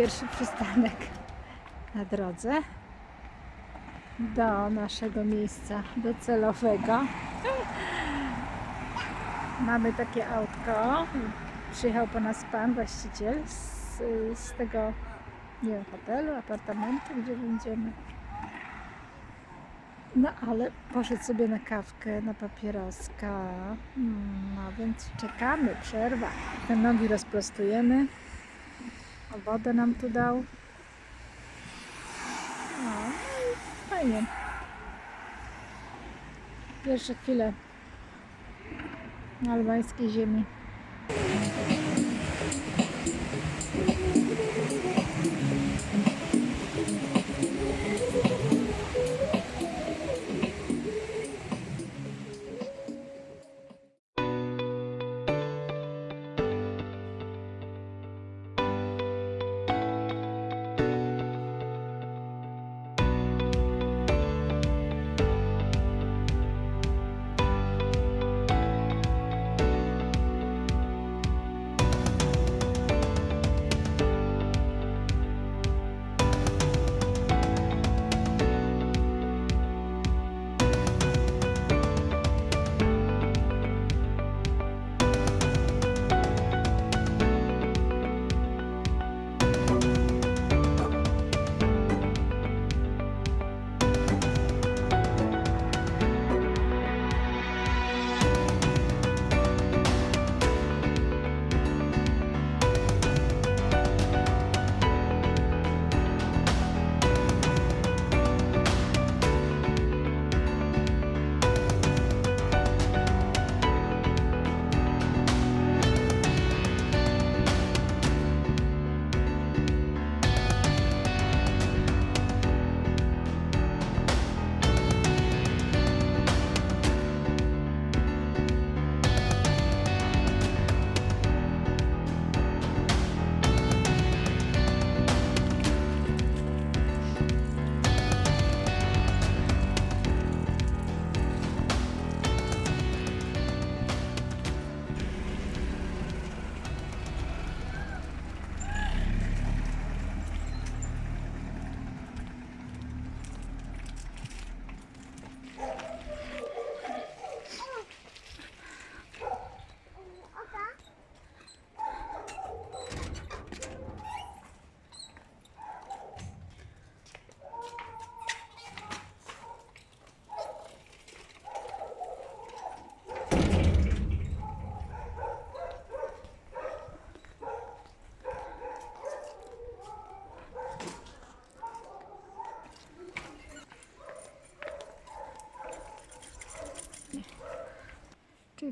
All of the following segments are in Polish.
Pierwszy przystanek na drodze do naszego miejsca docelowego. Mamy takie autko. Przyjechał po nas pan, właściciel z, z tego, nie wiem, hotelu, apartamentu, gdzie będziemy. No ale poszedł sobie na kawkę, na papieroska. No więc czekamy, przerwa. Te nogi rozprostujemy. O wodę nam tu dał. No, no fajnie. Pierwsze chwile na albańskiej ziemi.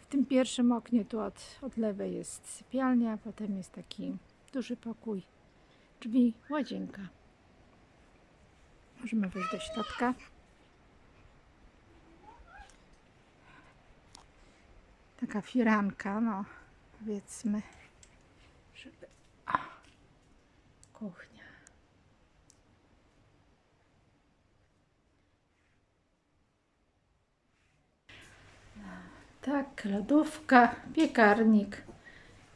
Tym pierwszym oknie tu od, od lewej jest sypialnia, potem jest taki duży pokój, drzwi, łazienka. Możemy wejść do środka. Taka firanka, no powiedzmy, żeby... O, kuchnia. Tak, lodówka, piekarnik,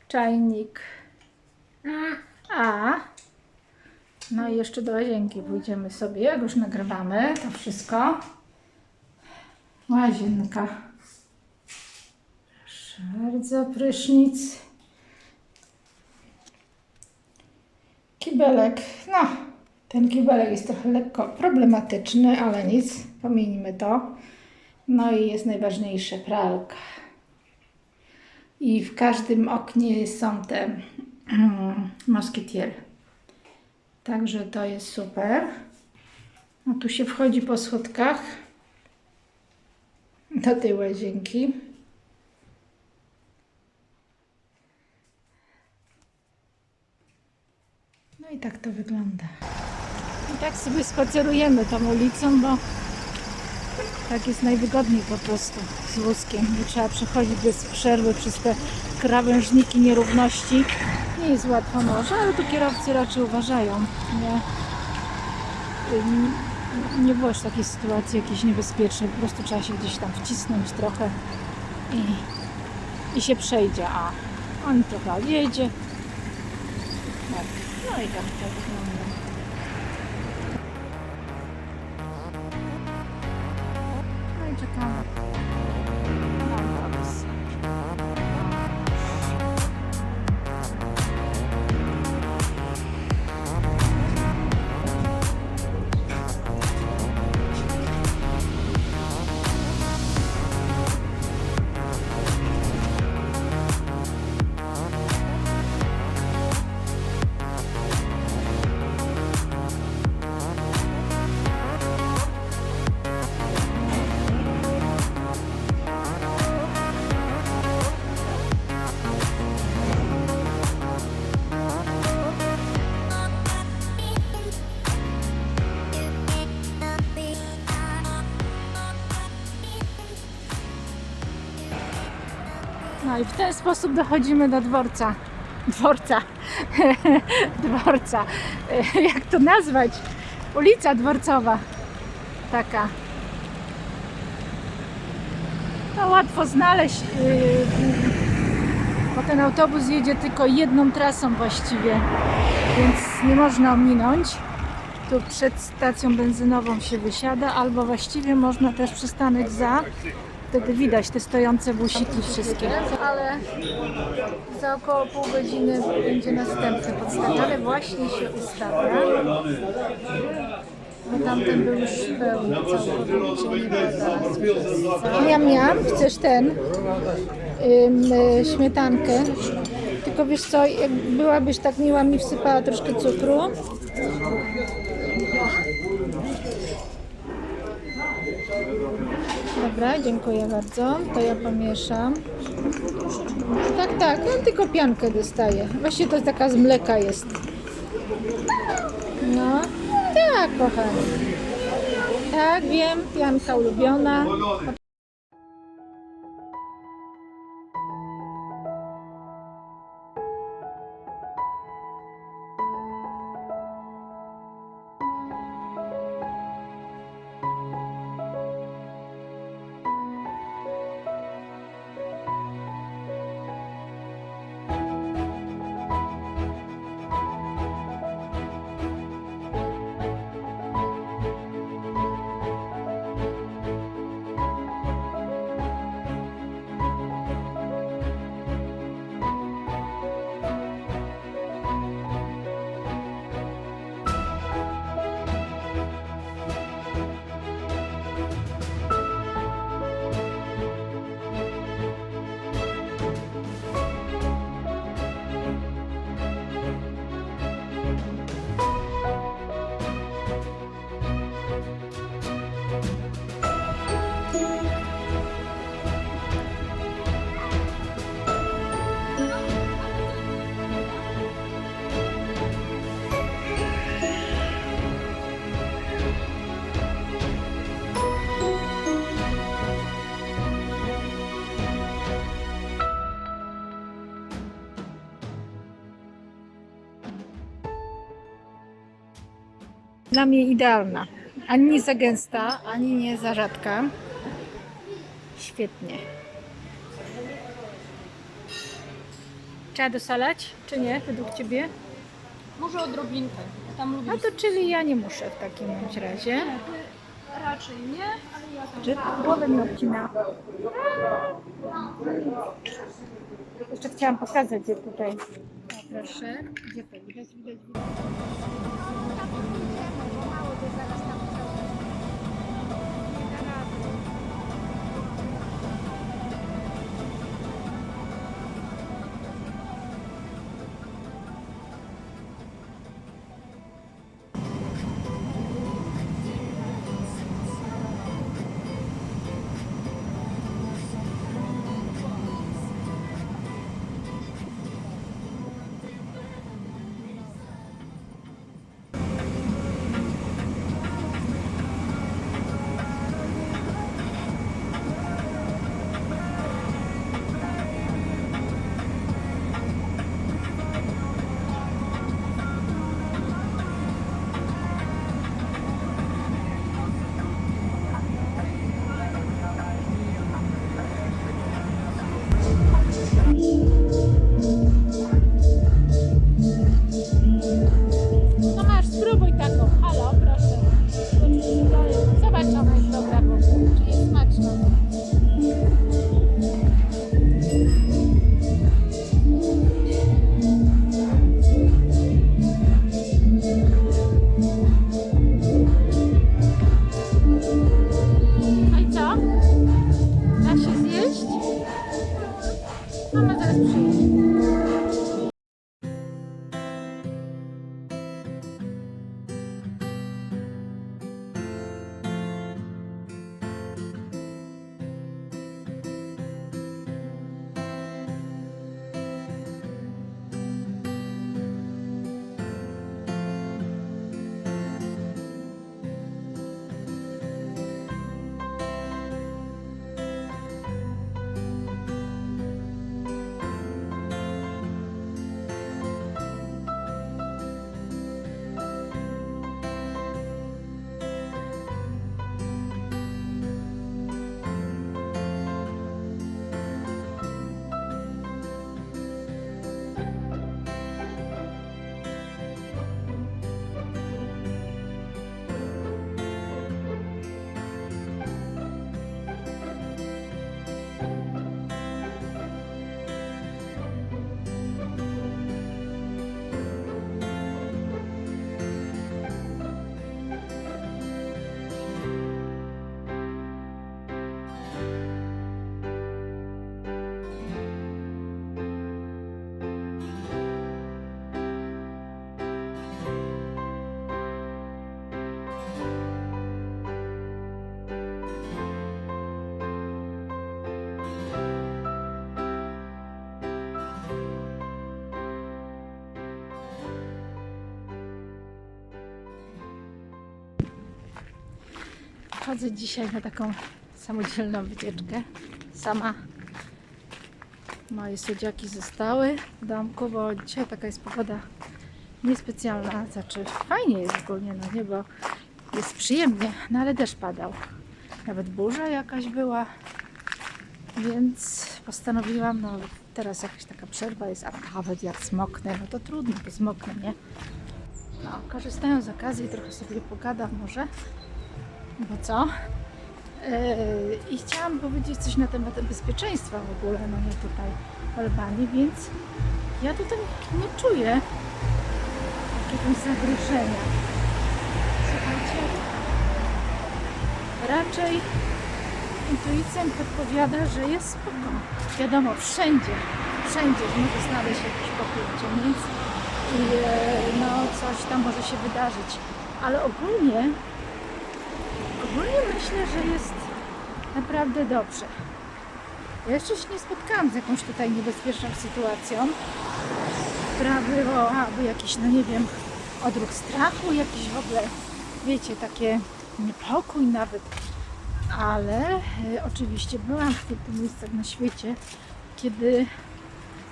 czajnik. A. No i jeszcze do łazienki pójdziemy sobie, jak już nagrywamy to wszystko. Łazienka. Proszę bardzo, prysznic. Kibelek. No, ten kibelek jest trochę lekko problematyczny, ale nic, pominijmy to. No i jest najważniejsze pralka. I w każdym oknie są te mm, moskitiery. Także to jest super. No tu się wchodzi po schodkach do tej łazienki. No i tak to wygląda. I tak sobie spacerujemy tą ulicą, bo tak jest najwygodniej po prostu z wózkiem. Nie trzeba przechodzić bez przerwy przez te krawężniki nierówności. Nie jest łatwo może, ale tu kierowcy raczej uważają. Nie, nie było już takiej sytuacji jakiejś niebezpiecznej. Po prostu trzeba się gdzieś tam wcisnąć trochę i, i się przejdzie. A on trochę jedzie. Tak. No i tak to wygląda. W ten sposób dochodzimy do dworca. Dworca. dworca. Jak to nazwać? Ulica dworcowa. Taka. To łatwo znaleźć, yy, bo ten autobus jedzie tylko jedną trasą właściwie, więc nie można ominąć. Tu przed stacją benzynową się wysiada, albo właściwie można też przystanek za. Wtedy widać te stojące busiki wszystkie. Ale za około pół godziny będzie następny podstawiony. Właśnie się ustawia. Bo tamten był już pełny całkowicie. Nie było. Miam, miam. Chcesz ten? Ym, y, śmietankę. Tylko wiesz co, jak byłabyś tak miła, mi wsypała troszkę cukru. Dobra, dziękuję bardzo. To ja pomieszam. Tak, tak, on tylko piankę dostaje. Właściwie to taka z mleka jest. No, tak, kochani. Tak, wiem, pianka ulubiona. Dla mnie idealna. Ani nie za gęsta, ani nie za rzadka. Świetnie. Trzeba dosalać, czy nie, według Ciebie? Może odrobinkę. Tam lubię. No to czyli ja nie muszę w takim bądź razie. Raczej nie, ale ja tam. Czy głowę mi obcina. Jeszcze chciałam pokazać je tutaj. O, proszę. Gdzie to widać? Widać, widać. Zobacz, czy Chodzę dzisiaj na taką samodzielną wycieczkę. Sama. Moje słodziaki zostały w domku, bo dzisiaj taka jest pogoda niespecjalna. Znaczy fajnie jest ogólnie, no nie, bo jest przyjemnie, no ale deszcz padał. Nawet burza jakaś była. Więc postanowiłam, no teraz jakaś taka przerwa jest, a nawet jak smoknę, no to trudno, bo zmoknę, nie? No, korzystając z okazji, trochę sobie pogadam może. Bo co? Yy, I chciałam powiedzieć coś na temat bezpieczeństwa w ogóle, no nie tutaj w Albanii, więc ja tutaj nie czuję jakiegoś zagrożenia. Słuchajcie, raczej intuicja mi podpowiada, że jest spoko. Wiadomo, wszędzie, wszędzie może znaleźć jakiś pokój dzielnic i e, no coś tam może się wydarzyć. Ale ogólnie Ogólnie myślę, że jest naprawdę dobrze. Ja jeszcze się nie spotkałam z jakąś tutaj niebezpieczną sytuacją, która wywołałaby jakiś, no nie wiem, odruch strachu, jakiś w ogóle, wiecie, takie niepokój nawet. Ale e, oczywiście byłam w kilku miejscach na świecie, kiedy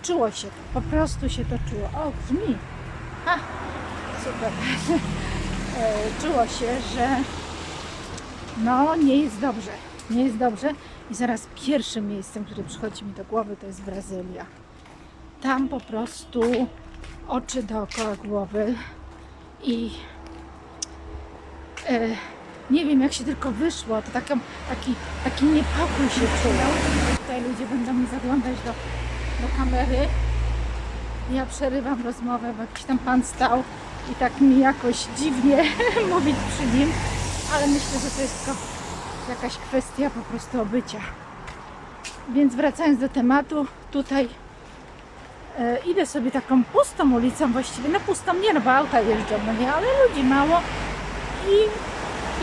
czuło się to, po prostu się to czuło. O, brzmi. Ha, super. E, czuło się, że no, nie jest dobrze. Nie jest dobrze. I zaraz pierwszym miejscem, które przychodzi mi do głowy, to jest Brazylia. Tam po prostu oczy dookoła głowy i e, nie wiem, jak się tylko wyszło, to taką, taki, taki niepokój się czuł. Tutaj ludzie będą mi zaglądać do, do kamery. Ja przerywam rozmowę, bo jakiś tam pan stał i tak mi jakoś dziwnie mówić przy nim ale myślę, że to jest tylko jakaś kwestia po prostu obycia. Więc wracając do tematu, tutaj e, idę sobie taką pustą ulicą właściwie, no pustą nie, no bo auta jeżdżą, no nie, ale ludzi mało i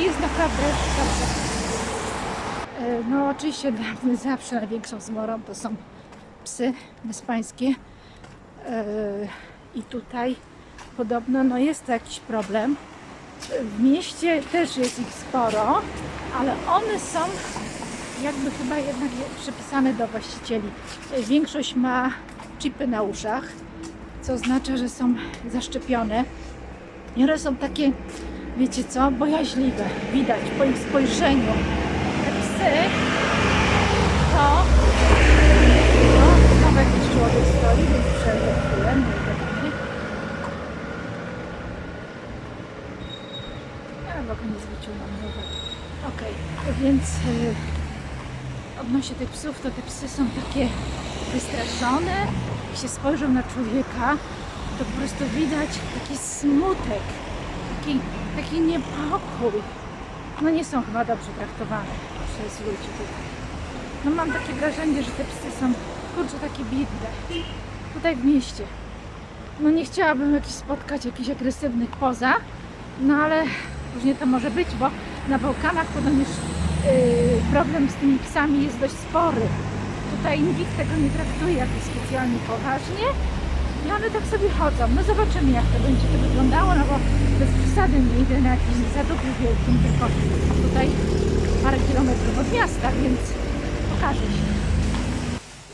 jest naprawdę dobrze. E, no oczywiście dla mnie zawsze największą zmorą to są psy bezpańskie e, i tutaj podobno no jest to jakiś problem. W mieście też jest ich sporo, ale one są jakby chyba jednak przypisane do właścicieli. Większość ma chipy na uszach, co oznacza, że są zaszczepione. I one są takie, wiecie co, bojaźliwe. Widać po ich spojrzeniu. Te psy to... No, znowu jakiś człowiek stoi, więc przerwę chwilę. Nie zwróciłam. Dobra. Okej, więc y, odnośnie tych psów, to te psy są takie wystraszone. Jak się spojrzą na człowieka, to po prostu widać taki smutek, taki, taki niepokój. No nie są chyba dobrze traktowane przez ludzi tutaj. No mam takie wrażenie, że te psy są kurczę takie biedne. Tutaj w mieście. No nie chciałabym jakiś spotkać jakichś agresywnych poza, no ale różnie to może być, bo na Bałkanach podobnież yy, problem z tymi psami jest dość spory. Tutaj nikt tego nie traktuje jakoś specjalnie poważnie i one tak sobie chodzą. No zobaczymy jak to będzie to wyglądało, no bo bez przesady nie idę na jakiś zadupie wielkim, tylko tutaj parę kilometrów od miasta, więc pokaże się.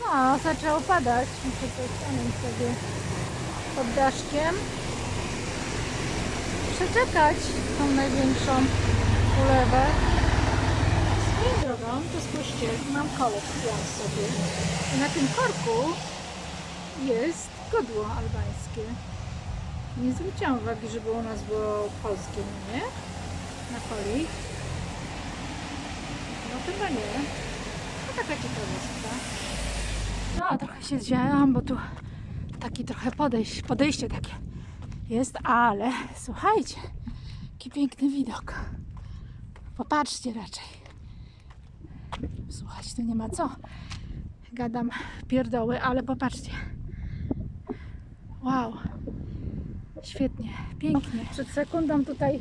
No, zaczęło padać. Muszę coś stanąć sobie pod daszkiem. Przeczekać tą największą ulewę. Swoją drogą, to spójrzcie, mam kole, kupiłam sobie. I na tym korku jest godło albańskie. Nie zwróciłam uwagi, żeby u nas było polskie, nie? Na coli. No chyba nie. No taka ciekawostka. No, trochę się zdziałam, bo tu taki trochę podejść, podejście takie jest, ale słuchajcie, jaki piękny widok. Popatrzcie raczej. Słuchać, tu nie ma co. Gadam pierdoły, ale popatrzcie. Wow. Świetnie, pięknie. Przed sekundą tutaj,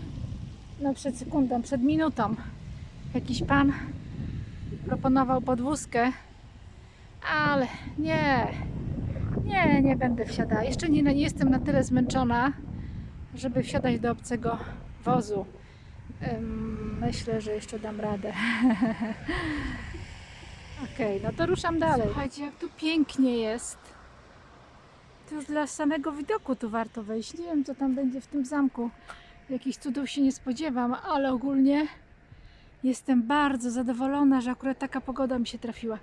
no przed sekundą, przed minutą jakiś pan proponował podwózkę, ale nie, nie, nie będę wsiadała. Jeszcze nie, nie jestem na tyle zmęczona, żeby wsiadać do obcego wozu. Myślę, że jeszcze dam radę. Okej, no to ruszam dalej. Słuchajcie, jak tu pięknie jest. To już dla samego widoku tu warto wejść. Nie wiem, co tam będzie w tym zamku. Jakichś cudów się nie spodziewam, ale ogólnie jestem bardzo zadowolona, że akurat taka pogoda mi się trafiła.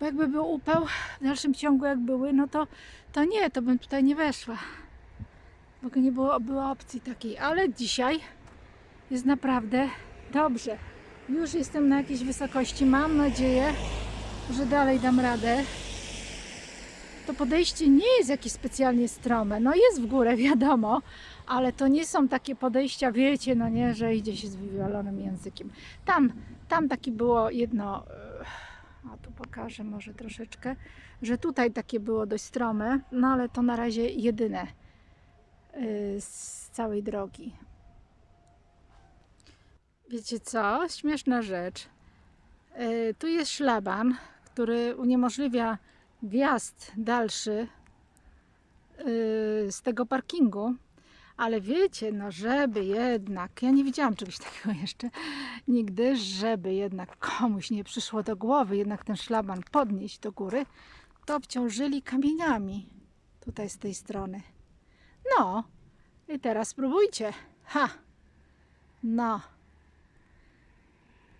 Bo jakby był upał w dalszym ciągu, jak były, no to, to nie, to bym tutaj nie weszła. Bo nie było, było opcji takiej. Ale dzisiaj jest naprawdę dobrze. Już jestem na jakiejś wysokości. Mam nadzieję, że dalej dam radę. To podejście nie jest jakieś specjalnie strome. No jest w górę, wiadomo, ale to nie są takie podejścia, wiecie, no nie, że idzie się z wywalonym językiem. Tam, tam takie było jedno, a tu pokażę może troszeczkę, że tutaj takie było dość strome, no ale to na razie jedyne y, z całej drogi. Wiecie co? Śmieszna rzecz. Y, Tu jest szlaban, który uniemożliwia wjazd dalszy y, z tego parkingu. Ale wiecie, no żeby jednak, ja nie widziałam czegoś takiego jeszcze nigdy, żeby jednak komuś nie przyszło do głowy jednak ten szlaban podnieść do góry, to obciążyli kamieniami tutaj z tej strony. No i teraz spróbujcie. Ha! No.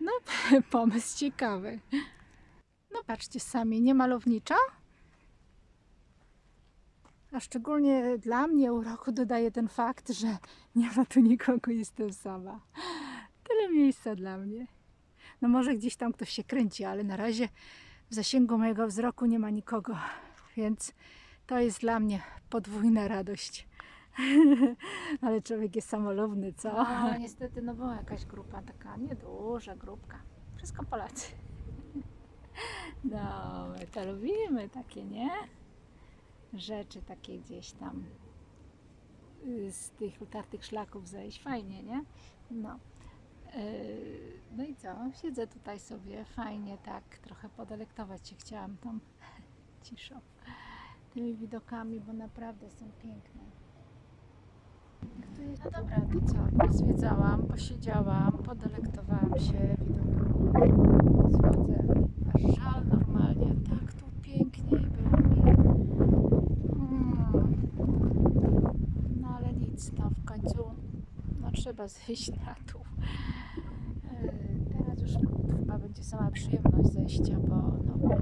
No, pomysł ciekawy. No patrzcie sami, nie malowniczo? A szczególnie dla mnie uroku dodaje ten fakt, że nie ma tu nikogo, jestem sama. Tyle miejsca dla mnie. No może gdzieś tam ktoś się kręci, ale na razie w zasięgu mojego wzroku nie ma nikogo, więc to jest dla mnie podwójna radość. ale człowiek jest samolubny, co? No, niestety, no była jakaś grupa taka nieduża grupka. Wszystko Polacy. No, my to lubimy takie, nie? Rzeczy takie gdzieś tam y, z tych utartych szlaków zejść. Fajnie, nie? No. Yy, No i co? Siedzę tutaj sobie fajnie, tak trochę podelektować się chciałam tą ciszą, tymi widokami, bo naprawdę są piękne. No dobra, to co? Pozwiedzałam, posiedziałam, podelektowałam się widokami. Schodzę, aż żal normalnie. Tak tu piękniej było mi. Nic, no w końcu no, trzeba zejść na dół. Yy, Teraz już chyba będzie sama przyjemność zejścia, bo no,